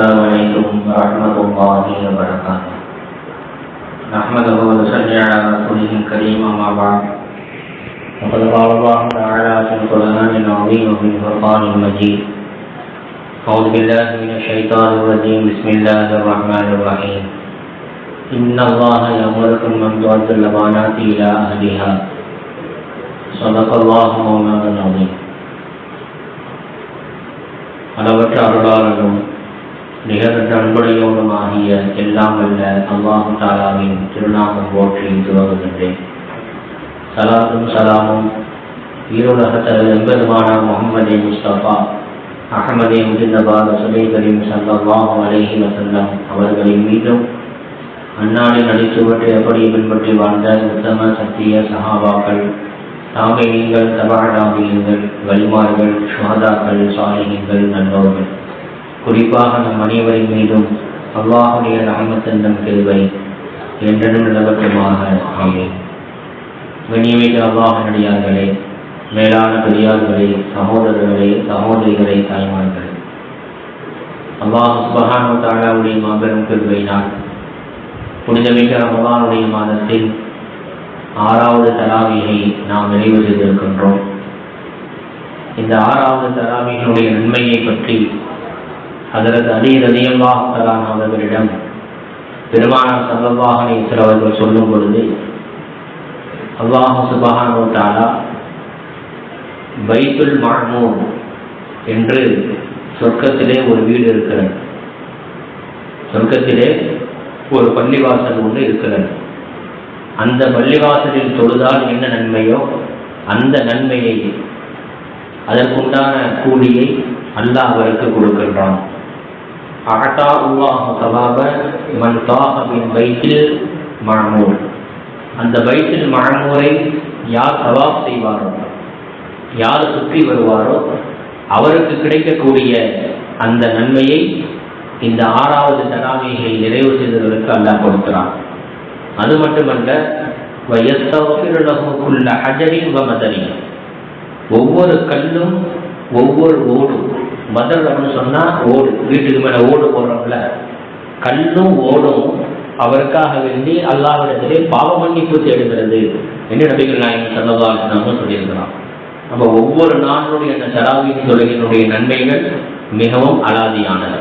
السلام عليكم ورحمة الله وبركاته نحمده ونصلي على رسوله الكريم أما بعد وقد قال الله تعالى في القرآن العظيم وفي الفرقان المجيد أعوذ بالله من الشيطان الرجيم بسم الله الرحمن الرحيم إن الله يأمركم أن تؤدوا الأمانات إلى أهلها صدق الله مولانا العظيم அளவற்ற அருளாளனும் நிகரற்ற அன்புடையோடும் ஆகிய எல்லாம் அல்ல அல்லாஹு தாலாவின் திருநாமம் போற்றி துவங்குகின்றேன். சலாத்தும் சலாமும். ஈரோடக தனது எம்பெருமான முகமதே முஸ்தபா. அகமதே முதிந்தபாத சுலை கரீம் சல்லாஹு அலைஹி வசல்லம் அவர்களின் மீதும் அந்நாளின் அடிச்சுவற்றை எப்படி பின்பற்றி வாழ்ந்த உத்தம சத்திய சஹாபாக்கள் தாமியங்கள் தபாடாமியங்கள் வலிமார்கள் சுவாதாக்கள் சாலிகங்கள் நல்லோர்கள் குறிப்பாக நம் அனைவரின் மீதும் அல்லாஹுடைய ரஹமத்தந்தம் கிருவை என்றனும் நிலவட்டமாக. ஆமேன். கண்ணியமிக்க அல்லாஹனடியார்களே மேலான பெரியார்களே சகோதரர்களே சகோதரிகளே தாய்மார்களே. அல்லாஹ் சுபஹானு தாலாவுடைய மாபெரும் கிருபையினால் புனிதமிக்க ரமலானுடைய மாதத்தில் ஆறாவது தராவியை நாம் நிறைவு செய்திருக்கின்றோம். இந்த ஆறாவது தராவிகளுடைய நன்மையை பற்றி அதரது அலி ரதியல்லா அவர்களிடம் பெருமானார் சல்லல்லாஹனை அவர்கள் சொல்லும் பொழுது அல்லாஹு சுபஹானோ தாலா பைத்துல் என்று சொர்க்கத்திலே ஒரு வீடு இருக்கிறது. சொர்க்கத்திலே ஒரு பள்ளிவாசல் ஒன்று இருக்கிறது. அந்த பள்ளிவாசலில் தொழுதால் என்ன நன்மையோ அந்த நன்மையை அதற்குண்டான கூலியை அல்லாஹ் அவருக்கு கொடுக்கின்றான். அகட்டா உல்லாஹ் சவாப மன் தாஹபின் பைத்தில் மழமூர் அந்த வயிற்றில் மழமூரை யார் சவாப் செய்வாரோ யார் சுற்றி வருவாரோ அவருக்கு கிடைக்கக்கூடிய அந்த நன்மையை இந்த ஆறாவது தராமையை நிறைவு செய்தவர்களுக்கு அல்லாஹ் கொடுக்கிறான். அது மட்டுமல்ல வயசகுள்ள ஹஜரின் வமதனி ஒவ்வொரு கல்லும் ஒவ்வொரு ஓடும் மதர் சொன்னா ஓடு. வீட்டுக்கு மேல ஓடு போடுறோம்ல. கல்லும் ஓடும். அவருக்காக வேண்டி அல்லாவிடத்திலே பாவ மன்னிப்பு தேடுகிறது என்ன நபிகள் நாயகம் சல்லவாசனாம சொல்லியிருக்கலாம் நம்ம ஒவ்வொரு நாளுடைய அந்த தராவின் தொழுகையினுடைய நன்மைகள் மிகவும் அலாதியானது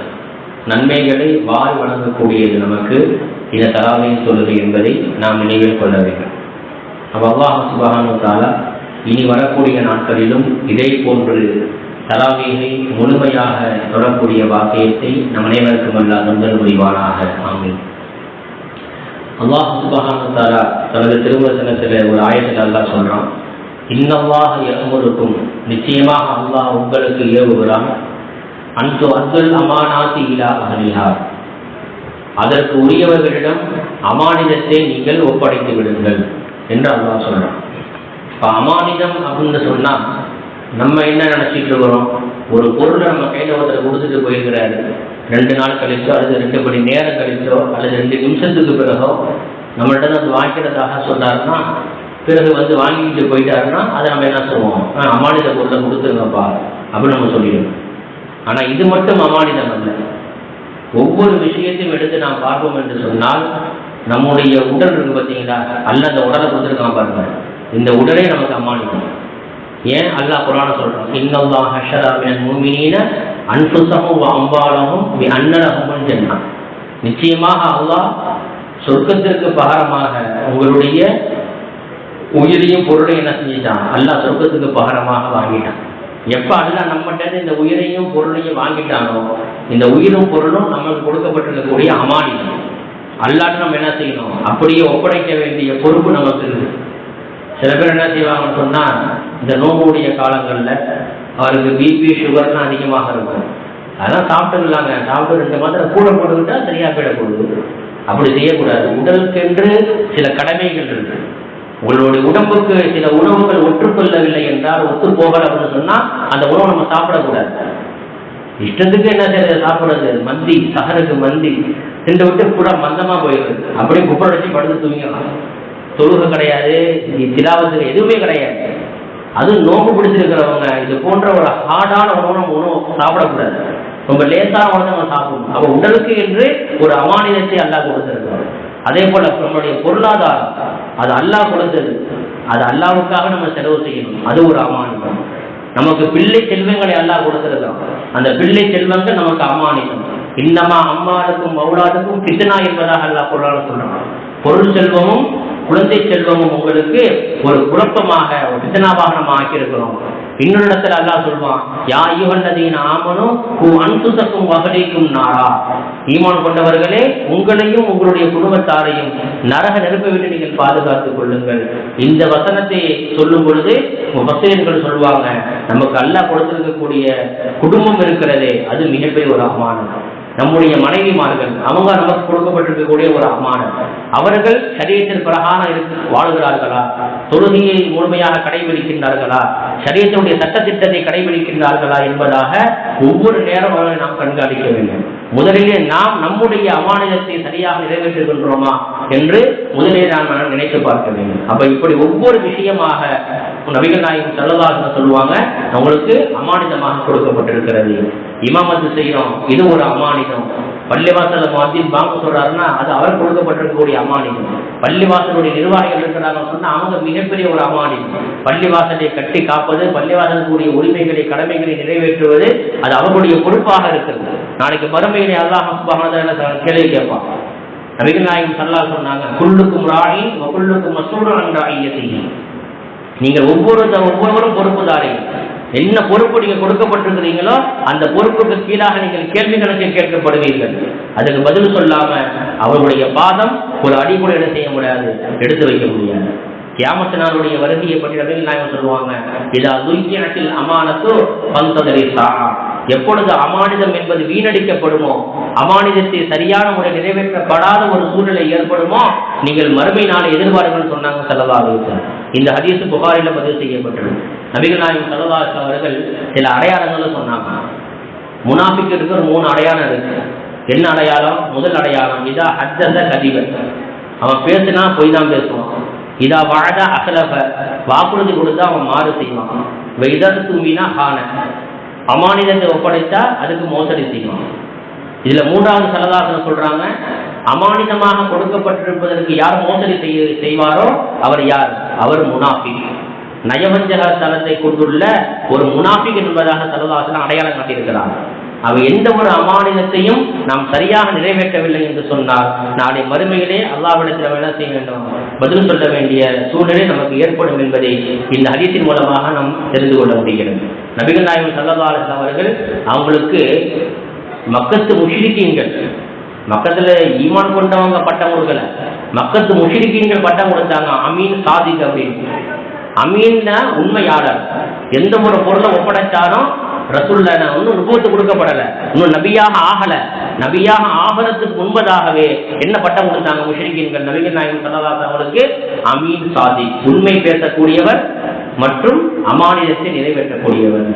நன்மைகளை வாய் வழங்கக்கூடியது நமக்கு இந்த தராவின் தொழுகை என்பதை நாம் நினைவில் கொள்ள வேண்டும். அப்போ அல்லாஹ் சுபஹானு தாலா இனி வரக்கூடிய நாட்களிலும் இதே போன்று தராவியை முழுமையாக தொடரக்கூடிய வாக்கியத்தை நம் அனைவருக்கும் அல்லா நம்பர் புரிவானாக. ஆமீன். அல்லாஹ் சுபஹானு தனது திருவசனத்தில் ஒரு ஆயத்தில் அல்லா சொல்றான். இன்னவாக எவ்வொருக்கும் நிச்சயமாக அல்லாஹ் உங்களுக்கு ஏவுகிறான். அன்சு அப்துல் அமானாத்தி இலா அகலிஹா அதற்கு உரியவர்களிடம் அமானிதத்தை நீங்கள் ஒப்படைத்து விடுங்கள் என்று அல்லாஹ் சொல்றான். இப்போ அமானிதம் அப்படின்னு சொன்னா நம்ம என்ன நினச்சிக்கிட்டு இருக்கிறோம்? ஒரு பொருளை நம்ம கையில் ஒருத்தர் கொடுத்துட்டு போயிருக்கிறாரு. ரெண்டு நாள் கழிச்சோ அல்லது ரெண்டு மணி நேரம் கழிச்சோ அல்லது ரெண்டு நிமிஷத்துக்கு பிறகோ நம்மள்ட்ட வந்து வாங்கிக்கிறதாக சொன்னார்னா பிறகு வந்து வாங்கிட்டு போயிட்டாருன்னா அதை நம்ம என்ன சொல்லுவோம்? அமானித பொருளை கொடுத்துருங்கப்பா அப்படின்னு நம்ம சொல்லிடுவோம். ஆனால் இது மட்டும் அமானிதம் அல்ல. ஒவ்வொரு விஷயத்தையும் எடுத்து நாம் பார்ப்போம் என்று சொன்னால் நம்முடைய உடல் இருக்கு பார்த்தீங்களா? அல்ல அந்த உடலை கொடுத்துருக்கான் பாருங்க. இந்த உடலே நமக்கு அமானிதம். ஏன் அல்லாஹ் குரான சொல்றான்? இன்னல்லா ஹஷரா மின் மூமினீன அன்புசமும் அம்பாலமும் அன்னலகமும் சொன்னான் நிச்சயமாக அல்லாஹ் சொர்க்கத்திற்கு பகரமாக உங்களுடைய உயிரையும் பொருளையும் என்ன செஞ்சிட்டான்? அல்லாஹ் சொர்க்கத்துக்கு பகரமாக வாங்கிட்டான். எப்போ அல்லா நம்மகிட்ட இந்த உயிரையும் பொருளையும் வாங்கிட்டானோ இந்த உயிரும் பொருளும் நமக்கு கொடுக்கப்பட்டிருக்கக்கூடிய அமானி அல்லாட்டு நம்ம என்ன செய்யணும்? அப்படியே ஒப்படைக்க வேண்டிய பொறுப்பு நமக்கு இருக்குது. சில பேர் என்ன செய்வாங்கன்னு சொன்னால் இந்த நோம்புடைய காலங்களில் அவருக்கு பிபி சுகர்லாம் அதிகமாக இருக்கும். அதெல்லாம் சாப்பிட்டுக்கலாங்க. சாப்பிட்டு ரெண்டு மாதம் கூட போட்டுக்கிட்டா சரியாக போயிடக்கூடாது அப்படி செய்யக்கூடாது. உடலுக்கென்று சில கடமைகள் இருக்கு. உங்களுடைய உடம்புக்கு சில உணவுகள் ஒற்றுக்கொள்ளவில்லை என்றால் ஒத்து போகல அப்படின்னு சொன்னால் அந்த உணவு நம்ம சாப்பிடக்கூடாது. இஷ்டத்துக்கு என்ன செய்யறது சாப்பிடுறது? மந்தி சகருக்கு மந்தி. திண்டு விட்டு கூட மந்தமாக போயிடுது. அப்படியே குப்பரடிச்சு படுத்து தூங்கிடலாம். தொழுகை கிடையாது. திலாவத்து எதுவுமே கிடையாது. அதுவும் நோக்கு பிடிச்சிருக்கிறவங்க இது போன்ற ஒரு ஹார்டான உணவு நம்ம உணவு சாப்பிடக்கூடாது. ரொம்ப லேசான உணவு நம்ம சாப்பிடணும். அப்போ உடலுக்கு என்று ஒரு அமானியத்தை அல்லாஹ் கொடுத்திருக்கிறோம் அதே போல நம்மளுடைய பொருளாதாரம் அது அல்லாஹ் கொடுத்தது. அது அல்லாவுக்காக நம்ம செலவு செய்யணும். அது ஒரு அமானியம் நமக்கு பிள்ளை செல்வங்களை அல்லாஹ் கொடுத்திருக்கிறோம் அந்த பிள்ளை செல்வங்கள் நமக்கு அமானிதம். இன்னமா அம்மாளுக்கும் மௌலாதுக்கும் பித்தனா என்பதாக அல்லாஹ் பொருளாளர் சொல்றான். பொருள் செல்வமும் குழந்தை செல்வமும் உங்களுக்கு ஒரு குழப்பமாக ஒரு பித்தனாவாக நம்ம ஆக்கியிருக்கிறோம். இன்னொரு இடத்துல அல்லாஹ் சொல்வான் யா ஐயுகல்லதீன் ஆமனும் அன்புதக்கும் வகலைக்கும் நாரா. ஈமான் கொண்டவர்களே உங்களையும் உங்களுடைய குடும்பத்தாரையும் நரக நெருப்பை விட்டு நீங்கள் பாதுகாத்துக் கொள்ளுங்கள். இந்த வசனத்தை சொல்லும் பொழுது வசதியர்கள் சொல்லுவாங்க நமக்கு அல்லா கொடுத்திருக்கக்கூடிய குடும்பம் இருக்கிறதே அது மிகப்பெரிய ஒரு அவமானம். நம்முடைய மனைவிமார்கள் அவங்க நமக்கு கொடுக்கப்பட்டிருக்கக்கூடிய ஒரு அம்மானம் அவர்கள் சரியத்தின் பிரகாரம் இருக்கு வாழ்கிறார்களா? தொழுகையை முழுமையாக கடைபிடிக்கின்றார்களா? சரியத்தினுடைய சட்டத்திட்டத்தை கடைபிடிக்கின்றார்களா என்பதாக ஒவ்வொரு நேரம் அவர்களை நாம் கண்காணிக்க வேண்டும். முதலிலே நாம் நம்முடைய அமானிதத்தை சரியாக நிறைவேற்றுகின்றோமா என்று முதலிலே நாம் நினைத்து பார்க்க வேண்டும். அப்ப இப்படி ஒவ்வொரு விஷயமாக நபிகள் நாயகம் செல்லதாக சொல்லுவாங்க அவங்களுக்கு அமானிதமாக கொடுக்கப்பட்டிருக்கிறது. இமாமத்து செய்யறோம். இது ஒரு அமானிதம். பள்ளிவாசல மத்தியில் பாங்க சொல்றாருன்னா அது அவர் கொடுக்கப்பட்டிருக்கக்கூடிய அமானிதம். பள்ளிவாசலுடைய நிர்வாகிகள் இருக்கிறாங்கன்னு சொன்னா அவங்க மிகப்பெரிய ஒரு அமானிதம். பள்ளிவாசலை கட்டி காப்பது பள்ளிவாசலுக்குரிய உரிமைகளை கடமைகளை நிறைவேற்றுவது அது அவருடைய பொறுப்பாக இருக்கிறது. நாளைக்கு மறுமையிலே அல்லாஹ் கேள்வி கேட்பான். நபிகள் நாயகம் சல்லா சொன்னாங்க குள்ளுக்கும் ராணி குள்ளுக்கும் மசூரன் ராயியத்தையும் நீங்கள் ஒவ்வொரு ஒவ்வொருவரும் பொறுப்புதாரிகள் என்ன பொறுப்பு நீங்க கொடுக்கப்பட்டிருக்கிறீங்களோ அந்த பொறுப்புக்கு கீழாக நீங்கள் கேள்வி கணக்கு கேட்கப்படுவீர்கள். அதுக்கு பதில் சொல்லாம அவர்களுடைய பாதம் ஒரு அடி கூட என்ன செய்ய முடியாது எடுத்து வைக்க முடியாது. கியாமத்தினாருடைய வருகையை பற்றி நபிகள் நாயகம் சொல்லுவாங்க இதா துய்யத்தில் அமானத்து பந்ததரை சாகா எப்பொழுது அமானிதம் என்பது வீணடிக்கப்படுமோ அமானிதத்தை சரியான முறை நிறைவேற்றப்படாத ஒரு சூழ்நிலை ஏற்படுமோ நீங்கள் மறுமை நாளை எதிர்பார்க்கணும்னு சொன்னாங்க செலவாக இந்த ஹதீசு புகாரில பதிவு செய்யப்பட்டது. நபிகள் நாயகம் அவர்கள் சில அடையாளங்களும் சொன்னாங்க. முனாஃபிக்கு இருக்கிற மூணு அடையாளம் இருக்கு. என்ன அடையாளம்? முதல் அடையாளம் இதா ஹத்தத கதிபன். அவன் பேசுனா பொய் தான் பேசுவான். இதா வாழ அகலப வாக்குறுதி கொடுத்தா அவன் மாறு செய்வான். இதற்கு தூமினா ஹான. அமானிதத்தை ஒப்படைத்தா அதுக்கு மோசடி செய்வான். இதுல மூன்றாவது சரதாசனம் சொல்றாங்க அமானிதமாக கொடுக்கப்பட்டிருப்பதற்கு யார் மோசடி செய்ய செய்வாரோ? அவர் யார்? அவர் முனாஃபி நயவஞ்சக தலத்தை கொண்டுள்ள ஒரு முனாஃபிக் என்பதாக சலதாசனம் அடையாளம் காட்டியிருக்கிறார். அவ எந்த ஒரு அமானிதத்தையும் நாம் சரியாக நிறைவேற்றவில்லை என்று சொன்னால் நாளை மறுமையிலே அல்லாவிடத்தில் என்ன செய்ய வேண்டும்? பதில் சொல்ல வேண்டிய சூழ்நிலை நமக்கு ஏற்படும் என்பதை இந்த ஹதீஸின் மூலமாக நாம் தெரிந்து கொள்ள முடிகிறது. நபிகள் நாயகம் சல்லதாலன் அவர்கள் அவங்களுக்கு மக்கத்து முஷிரிக்கீன்கள் மக்கத்துல ஈமான் கொண்டவங்க பட்டம் கொடுக்கல. மக்கத்து முஷிரிக்கீன்கள் பட்டம் கொடுத்தாங்க. அமீன் சாதிக் அப்படின்னு. அமீன்னா உண்மையாளர். எந்த ஒரு பொருளை ஒப்படைச்சாலும் ரசுல்ல இன்னும் நுபுவத்து கொடுக்கப்படல. இன்னும் நபியாக ஆகல. நபியாக ஆகிறதுக்கு முன்பதாகவே என்ன பட்டம் கொடுத்தாங்க முஷரிக்கீன்கள் நபிகள் நாயகம் சல்லதாஸ் அவர்களுக்கு அமீன் சாதி. உண்மை பேசக்கூடியவர் மற்றும் அமானியத்தை நிறைவேற்றக்கூடியவர்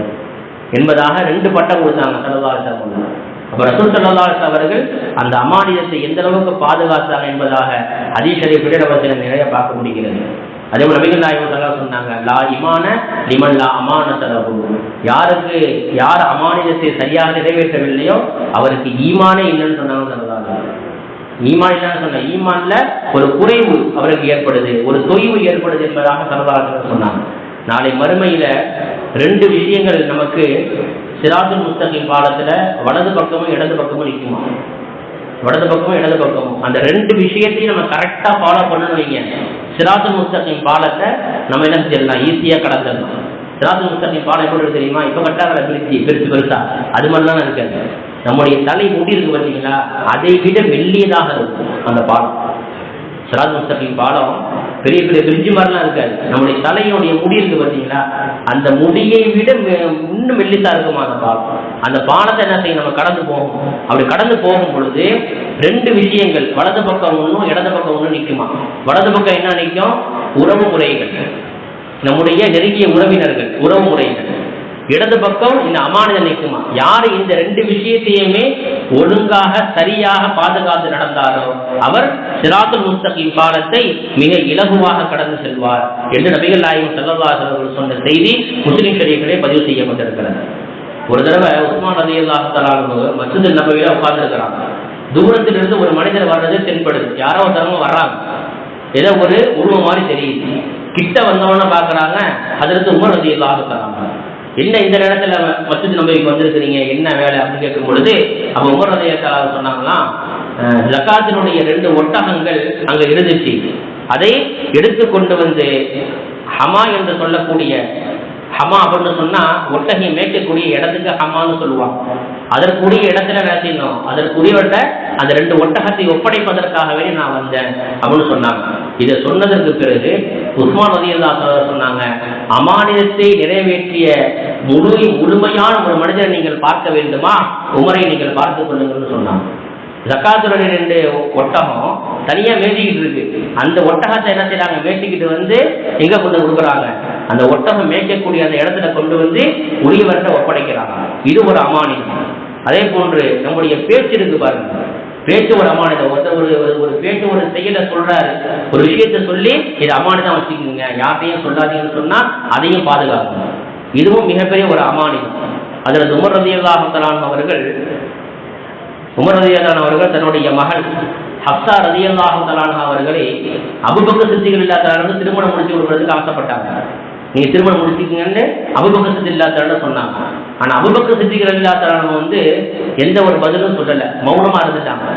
என்பதாக ரெண்டு பட்டம் கொடுத்தாங்க சல்லதாஸ் அவர்கள். அப்போ ரசூல் சல்லாஸ் அவர்கள் அந்த அமானியத்தை எந்த அளவுக்கு பாதுகாத்தாங்க என்பதாக அதீஷரை பிடரவசனம் நிறைய பார்க்க முடிகிறது. அதே போல நபிகள் நாயகம் சல்லா சொன்னாங்க லா இமான லிமன் லா அமான தலகு யாருக்கு யார் அமானிதத்தை சரியாக நிறைவேற்றவில்லையோ அவருக்கு ஈமானே இல்லைன்னு சொன்னாங்க சல்லா ஈமான் இல்லைன்னு சொன்ன ஈமான்ல ஒரு குறைவு அவருக்கு ஏற்படுது ஒரு தொய்வு ஏற்படுது என்பதாக சரதாசன் சொன்னாங்க. நாளை மறுமையில ரெண்டு விஷயங்கள் நமக்கு சிராஜுல் முஸ்தகின் காலத்துல வலது பக்கமும் இடது பக்கமும் நிற்குமா வலது பக்கமும் இடது பக்கமும். அந்த ரெண்டு விஷயத்தையும் நம்ம கரெக்டாக ஃபாலோ பண்ணணும் வைங்க. சிராஜுல் முஸ்தகின் பாலத்தை நம்ம என்ன செய்யலாம்? ஈஸியாக கடந்துடலாம். சிராஜுல் முஸ்தகின் பாலம் எப்படி இருக்கு தெரியுமா? இப்ப கட்டாத பிரிச்சு பெருசு பெருசா. அது மாதிரிலாம் இருக்காது. நம்முடைய தலை முடி இருக்கு பார்த்தீங்களா அதை விட மெல்லியதாக இருக்கும் அந்த பாலம். சிராஜ் முஸ்தகின் பாலம் பெரிய பெரிய பிரிட்ஜ் மாதிரிலாம் இருக்காது. நம்முடைய தலையினுடைய முடி இருக்கு பார்த்தீங்களா? அந்த முடியை விட இன்னும் மெல்லிசா இருக்குமா அந்த பாலம்? அந்த பாலத்தை என்ன செய்யும்? நம்ம கடந்து போகும். அப்படி கடந்து போகும் பொழுது ரெண்டு விஷயங்கள் வலது பக்கம் ஒன்றும் இடது பக்கம் ஒன்றும் நிற்குமா வலது பக்கம் என்ன நிற்கும் உறவு முறைகள். நம்முடைய நெருங்கிய உறவினர்கள் உறவு முறைகள். இடது பக்கம் இந்த அமானிதம் நிற்குமா? யார் இந்த ரெண்டு விஷயத்தையுமே ஒழுங்காக சரியாக பாதுகாத்து நடந்தாரோ அவர் சிராத்துல் முஸ்தகின் பாலத்தை மிக இலகுவாக கடந்து செல்வார் என்று நபிகள் நாயகம் செல்லவாசர்கள் சொன்ன செய்தி முஸ்லிம் ஷரீஃபிலே பதிவு செய்யப்பட்டிருக்கிறது. ஒரு தடவை உஸ்மான் ரதி அல்லாஹாலு மசூது நபவியில உட்கார்ந்துருக்கிறாங்க. தூரத்தில் இருந்து ஒரு மனிதர் வர்றது தென்படுது. யாரோ ஒருத்தவங்க வர்றாங்க. ஏதோ ஒரு உருவம் மாதிரி தெரியுது. கிட்ட வந்தவன பாக்குறாங்க அதற்கு உமர் ரதி அல்லாஹாலாங்க என்ன இந்த நேரத்தில் மசித் நபைக்கு வந்திருக்கிறீங்க? என்ன வேலை அப்படின்னு கேட்கும் பொழுது அப்போ உமர் ரதி சொன்னாங்களாம் ஜக்காத்தினுடைய ரெண்டு ஒட்டகங்கள் அங்கே இருந்துச்சு. அதை எடுத்து கொண்டு வந்து ஹமா என்று சொல்லக்கூடிய ஹமா அப்படின்னு சொன்னா ஒட்டகை மேய்க்கக்கூடிய இடத்துக்கு ஹமான்னு சொல்லுவாங்க. அதற்குரிய இடத்துல என்ன செய்யணும். அதற்குரியவர்கிட்ட அந்த ரெண்டு ஒட்டகத்தை ஒப்படைப்பதற்காகவே நான் வந்தேன் அப்படின்னு சொன்னாங்க. இதை சொன்னதற்கு பிறகு உஸ்மான் ரதியல்லா சொன்னாங்க அமானியத்தை நிறைவேற்றிய முழு முழுமையான ஒரு மனிதரை நீங்கள் பார்க்க வேண்டுமா? உமரை நீங்கள் பார்த்து கொள்ளுங்கள்னு சொன்னாங்க. ஜக்காத்துடன் ரெண்டு ஒட்டகம் தனியாக மேய்ச்சிக்கிட்டு இருக்கு. அந்த ஒட்டகத்தை என்ன செய்கிறாங்க மேய்ச்சிக்கிட்டு வந்து எங்கே கொண்டு கொடுக்குறாங்க? அந்த ஒட்டகம் மேய்க்கக்கூடிய அந்த இடத்துல கொண்டு வந்து உரியவர்கிட்ட ஒப்படைக்கிறாங்க. இது ஒரு அமானியம். அதே போன்று நம்முடைய பேச்சு இருக்கு பாருங்க. பேச்சு ஒரு அமானிதம் ஒரு ஒரு- பேச்சு ஒரு செயலை சொல்றாரு. ஒரு விஷயத்தை சொல்லி இது அமானிதம் வச்சுக்கோங்க. யார்ட்டையும் சொல்லாதீங்கன்னு சொன்னா அதையும் பாதுகாக்கணும். இதுவும் மிகப்பெரிய ஒரு அமானிதம் அதில் உமர் ரதியல்லாஹலான் அவர்கள் உமர் ரதியல்லான் அவர்கள் தன்னுடைய மகள் ஹப்சா ரதியல்லாஹலான் அவர்களை அபுபக்க சித்திகள் இல்லாத திருமணம் முடிச்சு கொடுக்கறதுக்கு ஆசைப்பட்டாங்க. நீங்க திருமணம் முடிச்சுக்கீங்கன்னு அபுபக்க சித்தி இல்லாத சொன்னாங்க. ஆனா அபுபக்க சித்திகள் இல்லாத வந்து எந்த ஒரு பதிலும் சொல்லல. மௌனமா இருந்துட்டாங்க.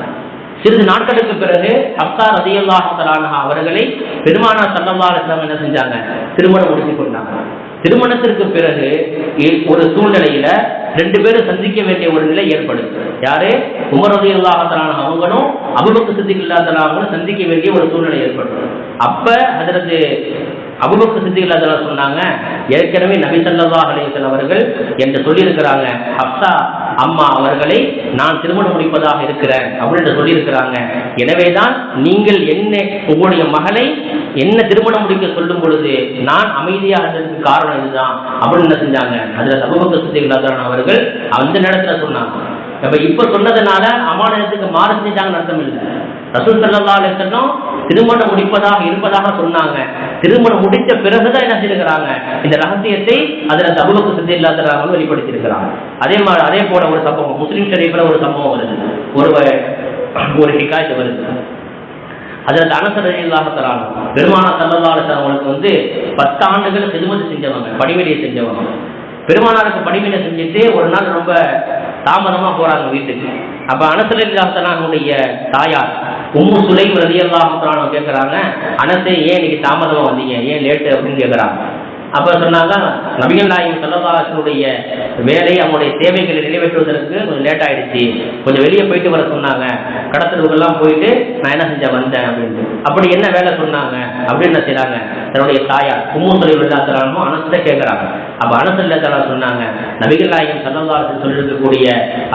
சிறிது நாட்களுக்கு பிறகு ஹப்சா ரதியல்லாஹலான அவர்களை பெருமானா சல்லல்லா என்ன செஞ்சாங்க? திருமணம் முடிச்சு கொண்டாங்க. திருமணத்திற்கு பிறகு ஒரு சூழ்நிலையில ரெண்டு பேரும் சந்திக்க வேண்டிய ஒரு நிலை ஏற்படுது. யாரு? உமரதி அல்லாஹத்தலான அவங்களும் அபுபக்கு சித்திக் இல்லாதவங்களும் சந்திக்க வேண்டிய ஒரு சூழ்நிலை ஏற்படுது. அப்ப அதற்கு அபுபக்கு சித்திக் இல்லாதவங்க சொன்னாங்க ஏற்கனவே நபி ஸல்லல்லாஹு அலைஹி அவர்கள் என்று சொல்லியிருக்கிறாங்க ஹப்சா அம்மா அவர்களை நான் திருமணம் முடிப்பதாக இருக்கிறேன் அப்படின்னு சொல்லியிருக்கிறாங்க. எனவேதான் நீங்கள் என்ன உங்களுடைய மகளை என்ன திருமணம் முடிக்க சொல்லும் பொழுது நான் அமைதியாக இருந்ததுக்கு காரணம் இதுதான் அப்படின்னு என்ன செஞ்சாங்க. அதில் அபுபக்கர் சித்திகளாதான் அவர்கள் அந்த நேரத்தில் சொன்னாங்க. நம்ம இப்போ சொன்னதுனால அமானத்துக்கு மாறு செஞ்சாங்கன்னு அர்த்தம் இல்லை. ரசூல் சல்லா திருமணம் முடிப்பதாக இருப்பதாக சொன்னாங்க. திருமணம் முடித்த பிறகுதான் என்ன செய்திருக்கிறாங்க இந்த ரகசியத்தை அதுல அபுபக்கு சித்தி இல்லாதவர்கள் வெளிப்படுத்தியிருக்கிறாங்க. அதே மாதிரி அதே போல ஒரு சம்பவம் முஸ்லீம் ஷரீஃபில் ஒரு சம்பவம் வருது. ஒரு ஒரு ஹிகாயத்து வருது. அதில் தனசரணி இல்லாமத்தரான பெருமான சல்லல்லாஹு அவங்களுக்கு வந்து பத்து ஆண்டுகள் செதுமதி செஞ்சவங்க படிவெளியை செஞ்சவங்க. பெருமானாருக்கு படிவெளியை செஞ்சுட்டு ஒரு நாள் ரொம்ப தாமதமா போறாங்க வீட்டுக்கு. அப்ப அனசர் இல்லாமத்தனானுடைய தாயார் உம்மு சுலை ரதியல்லாமத்தரான கேட்கறாங்க அனசே ஏன் இன்னைக்கு தாமதமா வந்தீங்க? ஏன் லேட்டு அப்படின்னு கேட்கறாங்க அப்ப சொன்னாங்க நபிகள் நாயகம் செல்லதாசனுடைய வேலை அவங்களுடைய தேவைகளை நிறைவேற்றுவதற்கு கொஞ்சம் லேட் ஆயிடுச்சு. கொஞ்சம் வெளியே போயிட்டு வர சொன்னாங்க. கடத்தலுக்கெல்லாம் போயிட்டு நான் என்ன செஞ்சேன்? வந்தேன் அப்படின்னு அப்படி என்ன வேலை சொன்னாங்க? அப்படின்னு என்ன தன்னுடைய தாயார் உம்மு சொல்லி வில்லாத்தலாமோ அனசிட்ட கேட்கறாங்க அப்ப அனசல்லா சொன்னாங்க நபிகள் நாயகம் சொல்லியிருக்கக்கூடிய சொல்லிருக்கக்கூடிய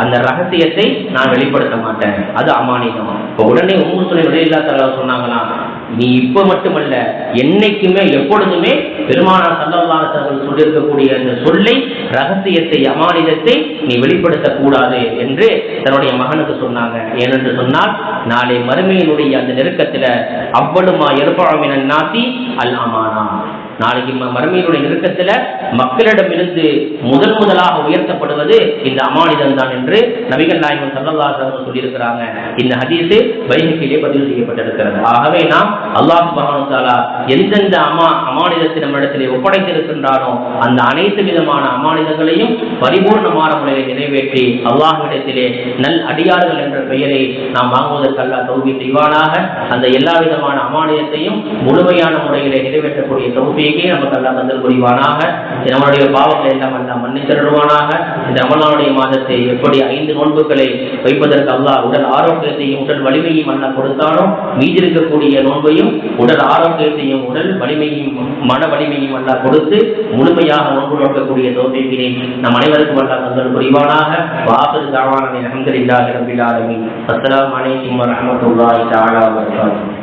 அந்த ரகசியத்தை நான் வெளிப்படுத்த மாட்டேன். அது அமானிதம். இப்போ உடனே உம்மு சொல்லி விலையில்லாத்தலா சொன்னாங்களாம் நீ இப்ப மட்டுமல்ல என்னைக்குமே எப்பொழுதுமே பெருமானார் சல்லல்லாஹு சொல்லியிருக்கக்கூடிய அந்த சொல்லை ரகசியத்தை அமானிதத்தை நீ வெளிப்படுத்தக்கூடாது என்று தன்னுடைய மகனுக்கு சொன்னாங்க. ஏனென்று சொன்னால் நாளை மறுமையினுடைய அந்த நெருக்கத்துல அவ்வளவுமா எடுப்பாமின் நாசி அல் அமானா. நாளைக்கு ம- மறுமையினுடைய நெருக்கத்துல மக்களிடமிருந்து முதன் முதலாக உயர்த்தப்படுவது இந்த அமானிதம் தான் என்று நபிகள் நாயகம் சல்லல்லாஹு சொல்லியிருக்கிறாங்க. இந்த ஹதீஸு பைஹக்கிலே பதிவு செய்யப்பட்டிருக்கிறது. ஆகவே நாம் அல்லாஹ் மகானுத்தாலா எந்தெந்த அமா அமானிதத்தை நம்மிடத்திலே ஒப்படைத்திருக்கின்றானோ அந்த அனைத்து விதமான அமானிதங்களையும் பரிபூர்ணமான முறையில் நிறைவேற்றி அல்லாஹ்விடத்திலே நல் அடியார்கள் என்ற பெயரை நாம் வாங்குவதற்கு அல்லாஹ் தௌபி செய்வானாக. அந்த எல்லா விதமான அமானியத்தையும் முழுமையான முறையிலே நிறைவேற்றக்கூடிய தௌபியை நமக்கு அல்லாஹ் தந்தல் புரிவானாக நம்மளுடைய பாவங்களை எல்லாம் அல்லாஹ் மன்னித்தருவானாக இந்த ரமலானுடைய மாதத்தை எப்படி ஐந்து நோன்புகளை வைப்பதற்கு அல்லா உடல் ஆரோக்கியத்தையும் உடல் வலிமையும் அல்லாஹ் கொடுத்தாலும் மீதி இருக்கக்கூடிய நோன்பையும் உடல் ஆரோக்கியத்தையும் உடல் வலிமையும் மன வலிமையும் அல்லாஹ் கொடுத்து முழுமையாக நோன்பு நோக்கக்கூடிய தோப்பினை நம் அனைவருக்கும் அல்லாஹ் தந்தல் புரிவானாக வாசல் தாவான அஹமதுல்லாஹி ரபில் ஆலமீன். அஸ்ஸலாமு அலைக்கும் வரஹ்மத்துல்லாஹி தஆலா வபரகாத்துஹு